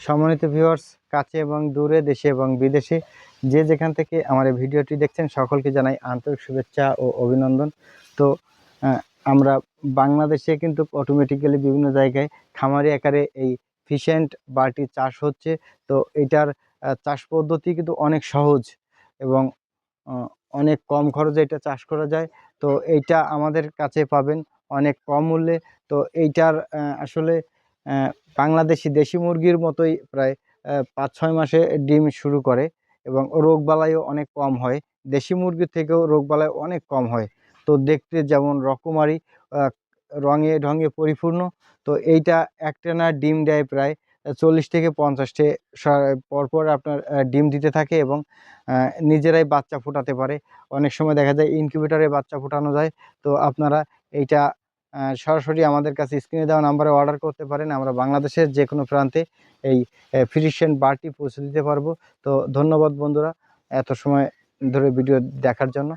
সম্মানিত ভিউয়ার্স কাছে এবং দূরে, দেশে এবং বিদেশে, যে যেখান থেকে আমার এই ভিডিওটি দেখছেন, সকলকে জানাই আন্তরিক শুভেচ্ছা ও অভিনন্দন। তো আমরা বাংলাদেশে কিন্তু অটোমেটিক্যালি বিভিন্ন জায়গায় খামারি আকারে এই ফিশেন্ট বাটি চাষ হচ্ছে। তো, এটার চাষ পদ্ধতি কিন্তু অনেক সহজ এবং অনেক কম খরচে এটা চাষ করা যায়। তো, এইটা আমাদের কাছে পাবেন অনেক কম মূল্যে। তো, এইটার আসলে বাংলাদেশি দেশি মুরগির মতোই প্রায় পাঁচ ছয় মাসে ডিম শুরু করে এবং রোগবালাইও অনেক কম হয়। দেশি মুরগির থেকেও রোগবালাই অনেক কম হয়। তো দেখতে যেমন রকমারি রঙে ঢঙে পরিপূর্ণ। তো এইটা একটানা ডিম দেয় প্রায় চল্লিশ থেকে পঞ্চাশটে পরপর আপনার ডিম দিতে থাকে এবং নিজেরাই বাচ্চা ফোটাতে পারে। অনেক সময় দেখা যায় ইনকিউবেটরে বাচ্চা ফোটানো যায়। তো আপনারা এইটা সরাসরি আমাদের কাছে স্ক্রিনে দেওয়া নাম্বারে অর্ডার করতে পারেন। আমরা বাংলাদেশের যে কোনো প্রান্তে এই ফিরিশিয়ান বারটি পৌঁছে দিতে পারব। তো ধন্যবাদ বন্ধুরা এত সময় ধরে ভিডিও দেখার জন্য।